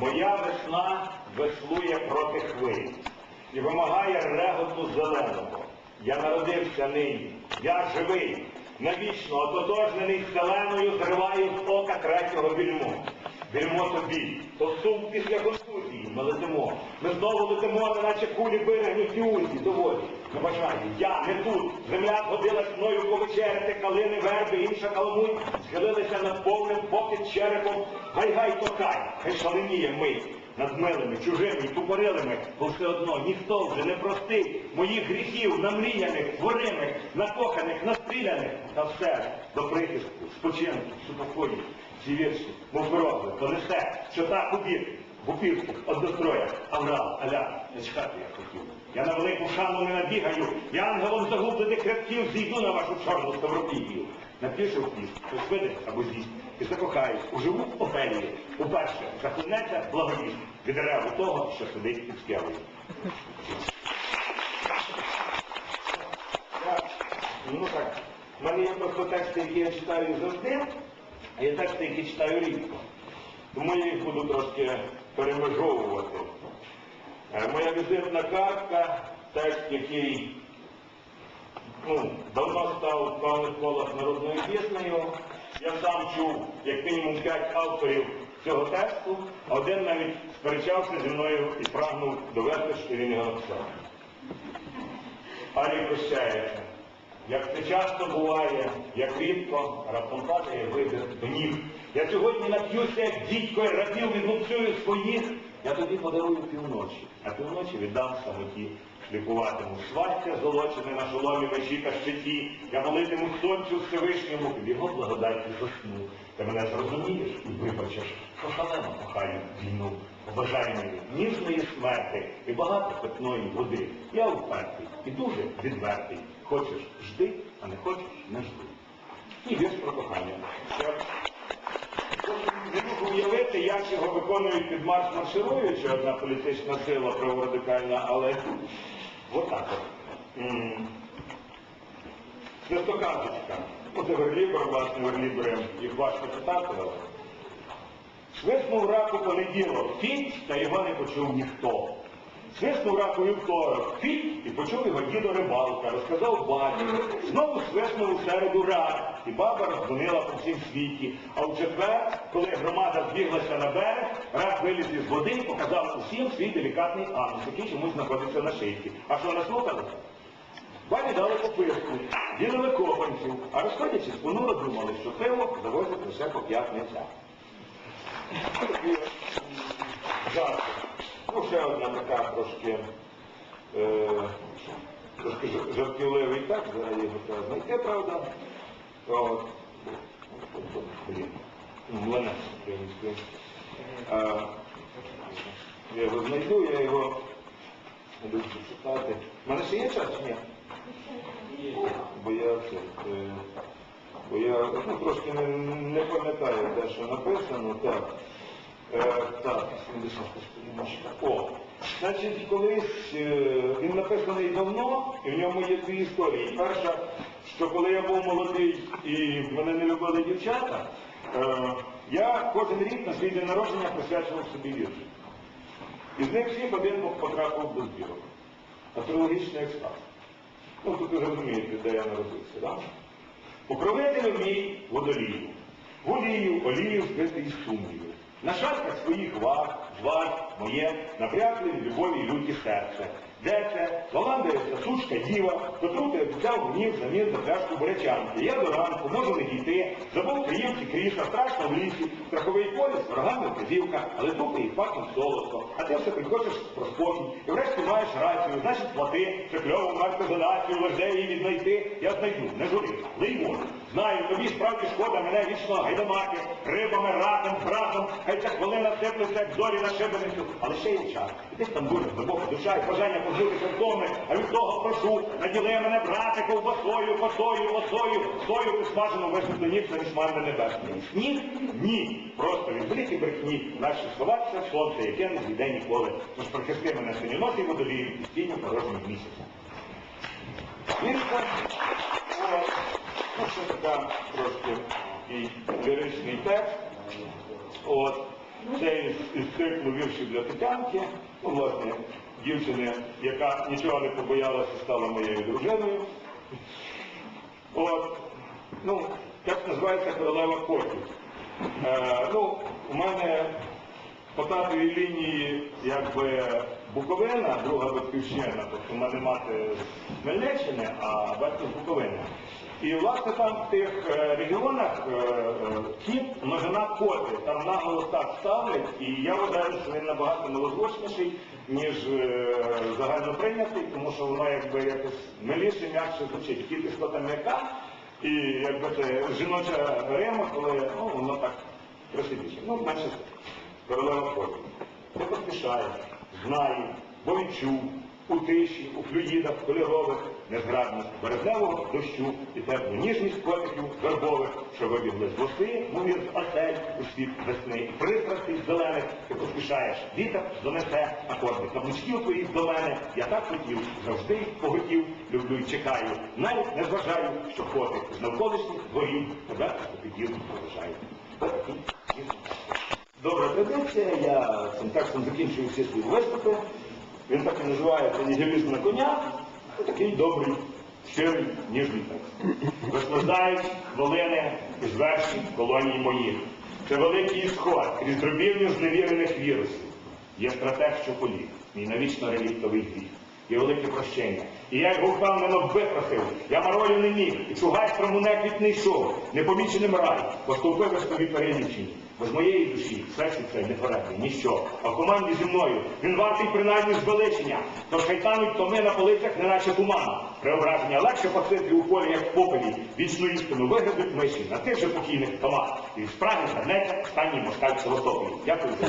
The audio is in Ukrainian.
Моя весна веслує проти хвиль і вимагає реготу зеленого. Я народився нині, я живий, навічно ототожнений зеленою зриваю з ока третього вільму. Вільмо тобі, то сум після контузії ми летимо. Ми знову летимо, неначе кулі виригнуті узі, доволі. Не бажаю, я не тут. Земля згодилась мною повечеряти, калини, верби, інша каламуть, схилилися над повним покид черепом. Гай-гай токай, хай шаленіє мить. Над милими, чужими і тупорилими, бо все одно ніхто вже не простив моїх гріхів, намріяних, творимих, накоханих, настріляних, та все до прихистку, спочинку, супокою, ці вірші, мов дорогли, то несе, що так убіг, в упірських, одностроях, аврал, аля, не чекати я хотів. Я на велику шану не набігаю, я ангелом загублених рядків зійду на вашу чорну ставропігію. Напишу піс, хтось видить або з'їсть, і закохаюсь, уживу в попелії. Уперше захлинеться благовість від дереву того, що сидить під скелею. Ну так, в мене є просто тексти, які я читаю завжди, а є тексти, які читаю рідко. Тому я їх буду трошки перемежовувати. Е, Моя візитна картка, текст, який ну, давно став в певних колах народною піснею. Я сам чув як мінімум п'ять авторів цього тексту, один навіть сперечався зі мною і прагнув довести, що він його написав. Арій прощається. Як це часто буває, як рідко, раптом падає вибір до ніг. Я сьогодні нап'юся, як дідько, і рабів відлупцюю своїх. Я тобі подарую півночі, а півночі віддам самоті. Шліфуватиму свастя золочене на шоломі мечі та щиті. Я молитиму сонцю Всевишньому, під його благодаті засну. Ти мене зрозумієш і вибачиш, що шалено кохаю війну. Побажай мені ніжної смерти і багато питної води. Я упертий і дуже відвертий. Хочеш жди, а не хочеш не жди. І вірш про кохання. Не можу уявити, як його виконують під марш маршируючи одна політична сила праворадикальна, але отак от. М. Свистоканточка. Оце верлібр, власне, верлібрем, їх важко читати, але. Свиснув раку понеділок, фіть, та його не почув ніхто. Свиснув раку вівторок, фіть, і почув його дідо рибалка, розказав батько. Знову свиснув у середу рак, і баба роздзвонила по всім світі. А в четвер, коли громада збіглася на берег, рак виліз із води і показав усім свій делікатний анус, який чомусь знаходиться на шийці. А що наслухалися? Бабі дали пописку, ділили копанців, а розходячись, понуро думали, що пиво завозять лише по п'ятницях. Ну, ще одна така трошки, е, трошки жар- жартівливий текст, зараз його треба знайти, правда. От. Блін. Млинець українською. Е, Я його знайду, я його буду читати. У мене ще є час ні? Бо я це, е, бо я ну, трошки не, не пам'ятаю те, що написано. Так, так, 70 сторіночка. О, значить, колись е, він написаний давно, і в ньому є дві історії. Перша, що коли я був молодий і мене не любили дівчата, е, я кожен рік на свій день народження присвячував собі вірш. Із них всіх один потрапив до збірок. Астрологічний екстаз. Ну, тут ви розумієте, де я народився, так? Покровителю мій водолію, волію, олію збити із сумнівів. На шальках своїх вар, звар моє, напрягли від любові й люті серце. Де це? Лавандується сучка діва, котру ти обіцяв гнів замін за пляшку бурячанки. Я до ранку, можу не дійти, забув Київці кріша, страшно в лісі, страховий поліс, ворогами вказівка, але дупи їх пахнуть солодко, а ти все приходиш про спокій. І врешті маєш рацію, значить плати, це кльову маркозонацію, леже її віднайти. Я знайду, не жури, лий можу. Знаю, тобі справді шкода мене вічно гайдамаки, рибами, раком, братом, хай ця хвилина сиплеться, як зорі на шибеницю, але ще є час. І десь там дуже глибока душа і бажання позбутися вдоми, а від того прошу, наділи мене брати ковбасою, косою, осою, сою присмажену висвітлу ніч на вісманне небесне. Ні? Ні. Просто відберіть і брехні, наші сховатися в сонце, яке не зійде ніколи. Тож прихисти мене синьоноті водолію і стіню порожніх місяця. Вірка, ну, це така трошки такий ліричний текст. От. Це із, із циклу віршів для Тетянки, ну, власне, дівчини, яка нічого не побоялася, стала моєю дружиною. От, ну, як називається королева котів. Е, ну, у мене по татовій лінії якби Буковина, друга батьківщина, тобто в мене мати з Хмельниччини, а батько з Буковини. І власне там в тих е, регіонах е, е, кіт множина коти, там наголос так ставлять, і я вважаю, що він набагато милозвучніший, ніж е, загально прийнятий, тому що воно якби якось миліше, м'якше звучить. Кіт істота м'яка, і якби це жіноча рима, коли ну, воно так красивіше. Ну, значить, королева котів. Не поспішає, знає, бо відчув у тиші, у флюїдах кольорових, незграбність березневого дощу і теплу ніжність котиків вербових, що вибігли з воси, мовір з осель у світ весни, і пристрастей зелених, ти поспішаєш, вітер донесе акорди каблучків твоїх до мене, я так хотів, завжди поготів, люблю і чекаю, навіть не зважаю, що котик з навколишніх дворів тебе побідів поважаю. Добра традиція, я цим текстом закінчую всі свої виступи. Він так і називається «Нігілізм на коня. Це такий добрий, щирий, ніжний текст. Вислаждають хвилини із вершів колонії моїх. Це великий ісход крізь дробівню зневірених вірусів. Є стратег, що поліг, мій навічно реліктовий гріх. Є велике прощення. І я його впевнено випросив. Я марою не міг, і чугай стромуне квіт не йшов, непоміченим рай, поступив тобі перелічені. Бо з моєї душі серці це не творити, ніщо. А в команді зі мною він вартий принаймні звеличення. Тож хай тануть томи на полицях, неначе туман. Преображення легше посити у полі, як в попелі. Вічну істину вигребуть миші на тих же покійних томах. І в спрагі звернеться останній москаль Севастополі. Дякую за.